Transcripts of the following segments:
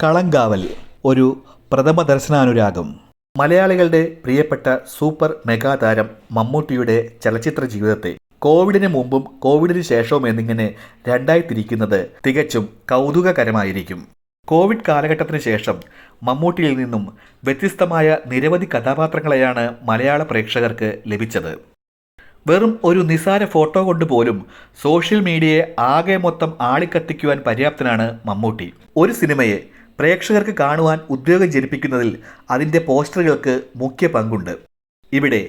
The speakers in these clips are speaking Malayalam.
കളങ്കാവൽ ഒരു പ്രഥമ ദർശനാനുരാഗം. മലയാളികളുടെ പ്രിയപ്പെട്ട സൂപ്പർ മെഗാതാരം മമ്മൂട്ടിയുടെ ചലച്ചിത്ര ജീവിതത്തെ കോവിഡിന് മുമ്പും കോവിഡിന് ശേഷവും എന്നിങ്ങനെ രണ്ടായി തിരിക്കുന്നത് തികച്ചും കൗതുകകരമായിരിക്കും. കോവിഡ് കാലഘട്ടത്തിന് ശേഷം മമ്മൂട്ടിയിൽ നിന്നും വ്യത്യസ്തമായ നിരവധി കഥാപാത്രങ്ങളെയാണ് മലയാള പ്രേക്ഷകർക്ക് ലഭിച്ചത്. വെറും ഒരു നിസാര ഫോട്ടോ കൊണ്ട് പോലും സോഷ്യൽ മീഡിയയെ ആകെ മൊത്തം ആളിക്കത്തിക്കുവാൻ പര്യാപ്തനാണ് മമ്മൂട്ടി. ഒരു സിനിമയെ പ്രേക്ഷകർക്ക് കാണുവാൻ ഉദ്യോഗം ജനിപ്പിക്കുന്നതിൽ അതിന്റെ പോസ്റ്ററുകൾക്ക് മുഖ്യ പങ്കുണ്ട്. ഇവിടെ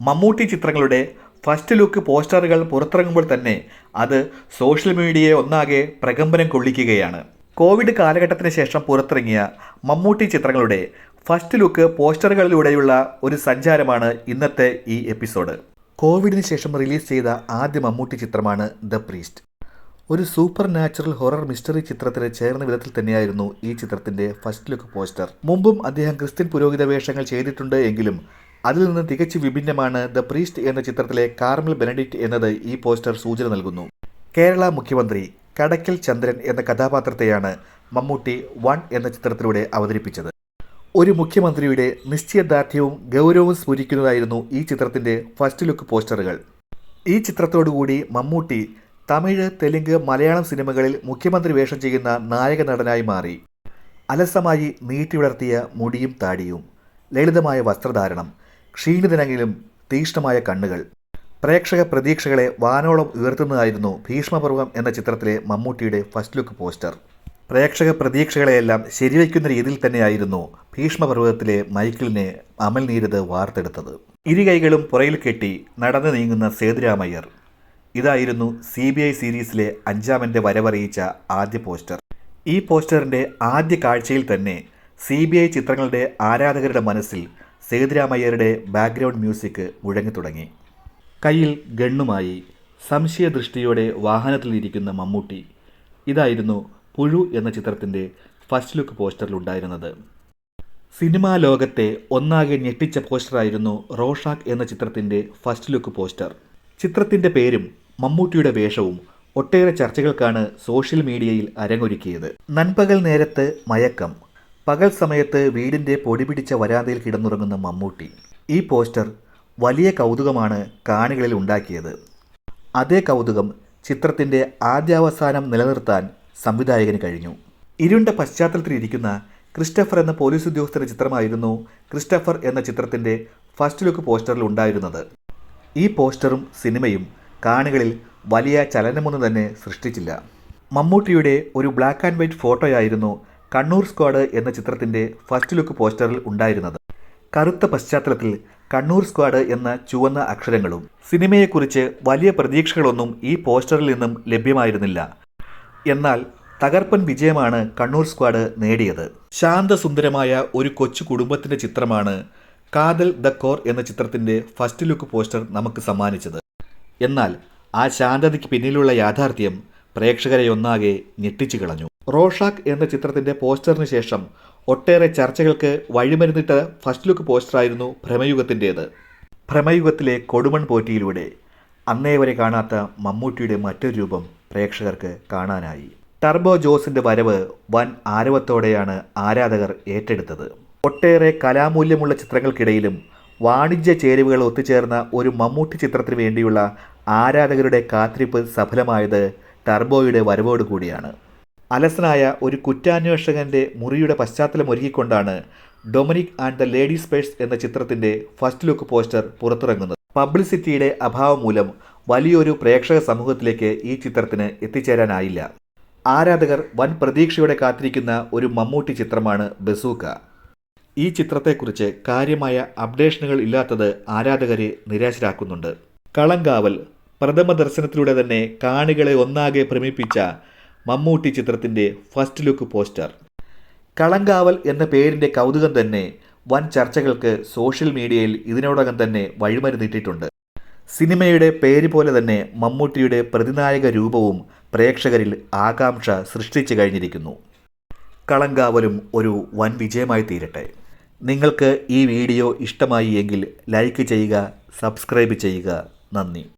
മമ്മൂട്ടി ചിത്രങ്ങളുടെ ഫസ്റ്റ് ലുക്ക് പോസ്റ്ററുകൾ പുറത്തിറങ്ങുമ്പോൾ തന്നെ അത് സോഷ്യൽ മീഡിയയെ ഒന്നാകെ പ്രകമ്പനം കൊള്ളിക്കുകയാണ്. കോവിഡ് കാലഘട്ടത്തിന് ശേഷം പുറത്തിറങ്ങിയ മമ്മൂട്ടി ചിത്രങ്ങളുടെ ഫസ്റ്റ് ലുക്ക് പോസ്റ്ററുകളിലൂടെയുള്ള ഒരു സഞ്ചാരമാണ് ഇന്നത്തെ ഈ എപ്പിസോഡ്. കോവിഡിന് ശേഷം റിലീസ് ചെയ്ത ആദ്യ മമ്മൂട്ടി ചിത്രമാണ് ദ പ്രീസ്റ്റ്. ഒരു സൂപ്പർ നാച്ചുറൽ ഹൊറർ മിസ്റ്ററി ചിത്രത്തിന് ചേർന്ന വിധത്തിൽ തന്നെയായിരുന്നു ഈ ചിത്രത്തിന്റെ ഫസ്റ്റ് ലുക്ക് പോസ്റ്റർ മുമ്പും അദ്ദേഹം ക്രിസ്ത്യൻ പുരോഹിത വേഷങ്ങൾ ചെയ്തിട്ടുണ്ട് എങ്കിലും അതിൽ നിന്ന് തികച്ചു വിഭിന്നമാണ് ദ പ്രീസ്റ്റ് എന്ന ചിത്രത്തിലെ കാർമൽ ബെനഡിക്റ്റ് എന്നത് ഈ പോസ്റ്റർ സൂചന നൽകുന്നു. കേരള മുഖ്യമന്ത്രി കടക്കൽ ചന്ദ്രൻ എന്ന കഥാപാത്രത്തെയാണ് മമ്മൂട്ടി വൺ എന്ന ചിത്രത്തിലൂടെ അവതരിപ്പിച്ചത്. ഒരു മുഖ്യമന്ത്രിയുടെ നിശ്ചയദാർഢ്യവും ഗൗരവവും സ്ഫുരിക്കുന്നതായിരുന്നു ഈ ചിത്രത്തിന്റെ ഫസ്റ്റ് ലുക്ക് പോസ്റ്ററുകൾ ഈ ചിത്രത്തോടുകൂടി മമ്മൂട്ടി തമിഴ് തെലുങ്ക് മലയാളം സിനിമകളിൽ മുഖ്യമന്ത്രി വേഷം ചെയ്യുന്ന നായക നടനായി മാറി. അലസമായി നീട്ടിവിടർത്തിയ മുടിയും താടിയും ലളിതമായ വസ്ത്രധാരണം ക്ഷീണിതനെങ്കിലും തീക്ഷ്ണമായ കണ്ണുകൾ. പ്രേക്ഷക പ്രതീക്ഷകളെ വാനോളം ഉയർത്തുന്നതായിരുന്നു ഭീഷ്മപർവം എന്ന ചിത്രത്തിലെ മമ്മൂട്ടിയുടെ ഫസ്റ്റ് ലുക്ക് പോസ്റ്റർ. പ്രേക്ഷക പ്രതീക്ഷകളെയെല്ലാം ശരിവയ്ക്കുന്ന രീതിയിൽ തന്നെയായിരുന്നു ഭീഷ്മപർവതത്തിലെ മൈക്കിളിനെ അമൽ നീരത് വാർത്തെടുത്തത് ഇരുകൈകളും പുറയിൽ കെട്ടി നടന്നു നീങ്ങുന്ന സേതുരാമയ്യർ. ഇതായിരുന്നു സി ബി ഐ സീരീസിലെ അഞ്ചാമന്റെ വരവറിയിച്ച ആദ്യ പോസ്റ്റർ. ഈ പോസ്റ്ററിന്റെ ആദ്യ കാഴ്ചയിൽ തന്നെ സി ബി ഐ ചിത്രങ്ങളുടെ ആരാധകരുടെ മനസ്സിൽ സേതുരാമയ്യരുടെ ബാക്ക്ഗ്രൗണ്ട് മ്യൂസിക് മുഴങ്ങിത്തുടങ്ങി കയ്യിൽ ഗണ്ണുമായി സംശയദൃഷ്ടിയോടെ വാഹനത്തിലിരിക്കുന്ന മമ്മൂട്ടി ഇതായിരുന്നു പുഴു എന്ന ചിത്രത്തിന്റെ ഫസ്റ്റ് ലുക്ക് പോസ്റ്ററിലുണ്ടായിരുന്നത്. സിനിമാ ലോകത്തെ ഒന്നാകെ ഞെട്ടിച്ച പോസ്റ്ററായിരുന്നു റോഷാക്ക് എന്ന ചിത്രത്തിന്റെ ഫസ്റ്റ് ലുക്ക് പോസ്റ്റർ. ചിത്രത്തിന്റെ പേരും മമ്മൂട്ടിയുടെ വേഷവും ഒട്ടേറെ ചർച്ചകൾക്കാണ് സോഷ്യൽ മീഡിയയിൽ അരങ്ങൊരുക്കിയത്. നൻപകൽ നേരത്ത് മയക്കം. പകൽ സമയത്ത് വീടിന്റെ പൊടിപിടിച്ച വരാന്തയിൽ കിടന്നുറങ്ങുന്ന മമ്മൂട്ടി. ഈ പോസ്റ്റർ വലിയ കൗതുകമാണ് കാണികളിൽ ഉണ്ടാക്കിയത്. അതേ കൗതുകം ചിത്രത്തിന്റെ ആദ്യാവസാനം നിലനിർത്താൻ സംവിധായകന് കഴിഞ്ഞു. ഇരുണ്ട പശ്ചാത്തലത്തിലിരിക്കുന്ന ക്രിസ്റ്റഫർ എന്ന പോലീസ് ഉദ്യോഗസ്ഥന്റെ ചിത്രമായിരുന്നു ക്രിസ്റ്റഫർ എന്ന ചിത്രത്തിന്റെ ഫസ്റ്റ് ലുക്ക് പോസ്റ്ററിൽ ഉണ്ടായിരുന്നത്. ഈ പോസ്റ്ററും സിനിമയും കാണികളിൽ വലിയ ചലനമൊന്നും തന്നെ സൃഷ്ടിച്ചില്ല. മമ്മൂട്ടിയുടെ ഒരു ബ്ലാക്ക് ആൻഡ് വൈറ്റ് ഫോട്ടോയായിരുന്നു കണ്ണൂർ സ്ക്വാഡ് എന്ന ചിത്രത്തിന്റെ ഫസ്റ്റ് ലുക്ക് പോസ്റ്ററിൽ ഉണ്ടായിരുന്നത്. കറുത്ത പശ്ചാത്തലത്തിൽ കണ്ണൂർ സ്ക്വാഡ് എന്ന ചുവന്ന അക്ഷരങ്ങളും സിനിമയെക്കുറിച്ച് വലിയ പ്രതീക്ഷകളൊന്നും ഈ പോസ്റ്ററിൽ നിന്നും ലഭ്യമായിരുന്നില്ല. എന്നാൽ തകർപ്പൻ വിജയമാണ് കണ്ണൂർ സ്ക്വാഡ് നേടിയത്. ശാന്തസുന്ദരമായ ഒരു കൊച്ചു കുടുംബത്തിന്റെ ചിത്രമാണ് കാതൽ ദ കോർ എന്ന ചിത്രത്തിന്റെ ഫസ്റ്റ് ലുക്ക് പോസ്റ്റർ നമുക്ക് സമ്മാനിച്ചത്. എന്നാൽ ആ ശാന്തതയ്ക്ക് പിന്നിലുള്ള യാഥാർത്ഥ്യം പ്രേക്ഷകരെ ഒന്നാകെ ഞെട്ടിച്ചു കളഞ്ഞു. റോഷാക്ക് എന്ന ചിത്രത്തിന്റെ പോസ്റ്ററിന് ശേഷം ഒട്ടേറെ ചർച്ചകൾക്ക് വഴിമരുന്നിട്ട ഫസ്റ്റ് ലുക്ക് പോസ്റ്ററായിരുന്നു ഭ്രമയുഗത്തിന്റേത്. ഭ്രമയുഗത്തിലെ കൊടുമൺ പോറ്റിയിലൂടെ അന്നേ വരെ കാണാത്ത മമ്മൂട്ടിയുടെ മറ്റൊരു രൂപം പ്രേക്ഷകർക്ക് കാണാനായി. ടർബോ ജോസിന്റെ വരവ് വൻ ആരവത്തോടെയാണ് ആരാധകർ ഏറ്റെടുത്തത്. ഒട്ടേറെ കലാമൂല്യമുള്ള ചിത്രങ്ങൾക്കിടയിലും വാണിജ്യ ചേരുവകൾ ഒത്തുചേർന്ന ഒരു മമ്മൂട്ടി ചിത്രത്തിന് വേണ്ടിയുള്ള ആരാധകരുടെ കാത്തിരിപ്പ് സഫലമായത് ടർബോയുടെ വരവോടുകൂടിയാണ് അലസനായ ഒരു കുറ്റാന്വേഷകന്റെ മുറിയുടെ പശ്ചാത്തലം ഒരുക്കിക്കൊണ്ടാണ് Dominic and the ladies' purse എന്ന ചിത്രത്തിന്റെ ഫസ്റ്റ് ലുക്ക് പോസ്റ്റർ പുറത്തിറങ്ങുന്നത്. പബ്ലിസിറ്റിയുടെ അഭാവം മൂലം വലിയൊരു പ്രേക്ഷക സമൂഹത്തിലേക്ക് ഈ ചിത്രത്തിന് എത്തിച്ചേരാനായില്ല. ആരാധകർ വൻ പ്രതീക്ഷയോടെ കാത്തിരിക്കുന്ന ഒരു മമ്മൂട്ടി ചിത്രമാണ് ബസൂക്ക. ഈ ചിത്രത്തെക്കുറിച്ച് കാര്യമായ അപ്ഡേഷനുകൾ ഇല്ലാത്തത് ആരാധകരെ നിരാശരാക്കുന്നുണ്ട്. കളങ്കാവൽ പ്രഥമ ദർശനത്തിലൂടെ തന്നെ കാണികളെ ഒന്നാകെ ഭ്രമിപ്പിച്ച മമ്മൂട്ടി ചിത്രത്തിന്റെ ഫസ്റ്റ് ലുക്ക് പോസ്റ്റർ. കളങ്കാവൽ എന്ന പേരിന്റെ കൗതുകം തന്നെ വൻ ചർച്ചകൾക്ക് സോഷ്യൽ മീഡിയയിൽ ഇതിനോടകം തന്നെ വഴിമരുന്നിട്ടിട്ടുണ്ട്. സിനിമയുടെ പേര് പോലെ തന്നെ മമ്മൂട്ടിയുടെ പ്രതിനായക രൂപവും പ്രേക്ഷകരിൽ ആകാംക്ഷ സൃഷ്ടിച്ചു കഴിഞ്ഞിരിക്കുന്നു. കളങ്കാവലും ഒരു വൻ വിജയമായി തീരട്ടെ. നിങ്ങൾക്ക് ഈ വീഡിയോ ഇഷ്ടമായി എങ്കിൽ ലൈക്ക് ചെയ്യുക സബ്സ്ക്രൈബ് ചെയ്യുക. നന്ദി.